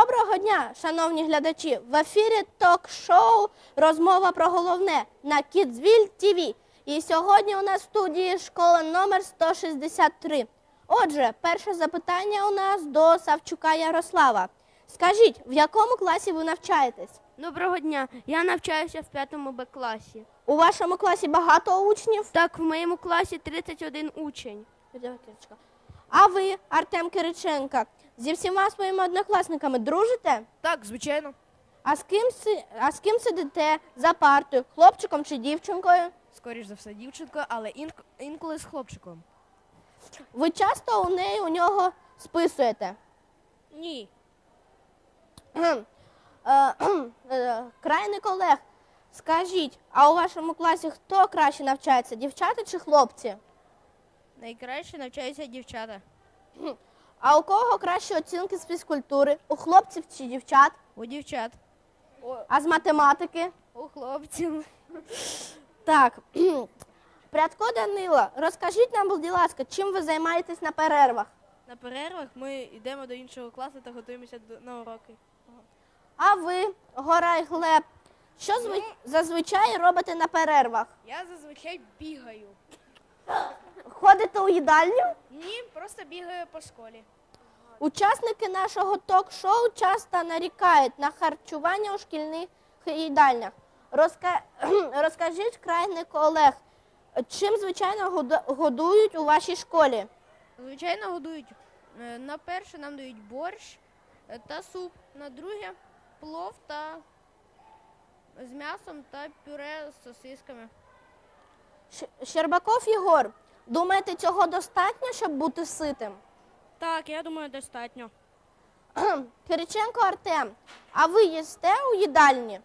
Доброго дня, шановні глядачі! В ефірі ток-шоу Розмова про головне на Kidsville TV. І сьогодні у нас в студії школа номер 163. Отже, перше запитання у нас до Савчука Ярослава. Скажіть, в якому класі ви навчаєтесь? Доброго дня. Я навчаюся в п'ятому Б класі. У вашому класі багато учнів? Так, в моєму класі 31 учень. А ви, Артем Кириченко, зі всіма своїми однокласниками дружите? Так, звичайно. А з ким, си- а з ким сидите за партою? Хлопчиком чи дівчинкою? Скоріш за все, дівчинка, але інк- інколи з хлопчиком. Ви часто у неї у нього списуєте? Ні. Кхм. Е, кхм. Е, Крайний колег, скажіть, а у вашому класі хто краще навчається, дівчата чи хлопці? Найкраще навчаються дівчата. А у кого кращі оцінки з фізкультури? У хлопців чи дівчат? У дівчат. А з математики? У хлопців. Так. Прядко Данило, розкажіть нам, будь ласка, чим ви займаєтесь на перервах? На перервах ми йдемо до іншого класу та готуємося до- на уроки. А ви, Гора і Глеб, що зви- зазвичай робите на перервах? Я зазвичай бігаю. Ходите у їдальню? Ні, просто бігаю по школі. Учасники нашого ток-шоу часто нарікають на харчування у шкільних їдальнях. Розка... Розкажіть, крайник Олег, чим звичайно годують у вашій школі? Звичайно, годують. Е, На перше нам дають борщ е, та суп. На друге плов та з м'ясом та пюре з сосисками. Щербаков Єгор, думаєте, цього достатньо, щоб бути ситим? Так, я думаю, достатньо. Кириченко Артем, а ви їсте у їдальні?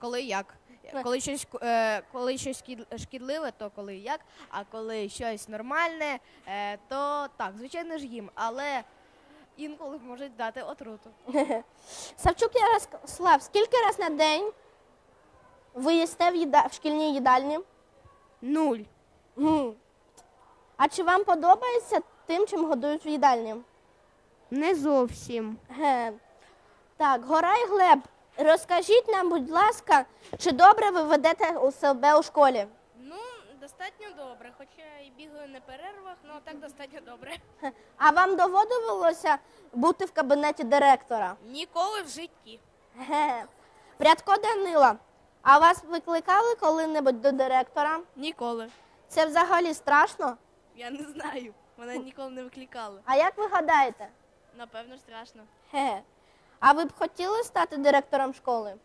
Коли як? Коли щось, е, коли щось шкідливе, то коли як, а коли щось нормальне, е, то так, звичайно ж їм, але інколи можуть дати отруту. Савчук Ярослав, скільки раз на день ви їсте в, їда... в шкільній їдальні? Нуль. А чи вам подобається тим, чим годують в їдальні? Не зовсім. Ге. Так, Гора і Глеб, розкажіть нам, будь ласка, чи добре ви ведете у себе у школі? Ну, достатньо добре, хоча і бігаю на перервах, але так достатньо добре. А вам доводилося бути в кабінеті директора? Ніколи в житті. Ге. Прядко Данила, а вас викликали коли-небудь до директора? Ніколи. Це взагалі страшно? Я не знаю. Мене ніколи не викликали. А як ви гадаєте? Напевно, страшно. Ге. А ви б хотіли стати директором школи?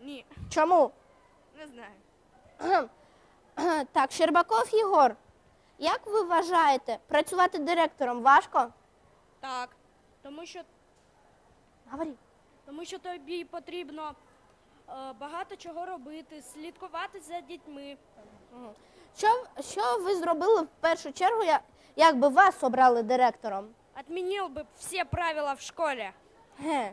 Ні, Чому? не знаю. Так, Щербаков Єгор, як ви вважаєте, працювати директором важко? Так. Тому що, Говори. тому що тобі потрібно е, багато чого робити, слідкувати за дітьми. Що, що ви зробили в першу чергу, я- як би вас обрали директором? Отмінив би всі правила в школі. Ге.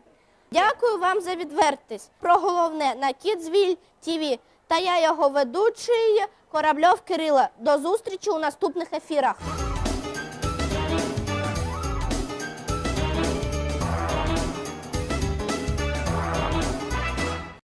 Дякую вам за відвертість. Про головне на Кідзвіль TV. Та я його ведучий Корабльов Кирила. До зустрічі у наступних ефірах.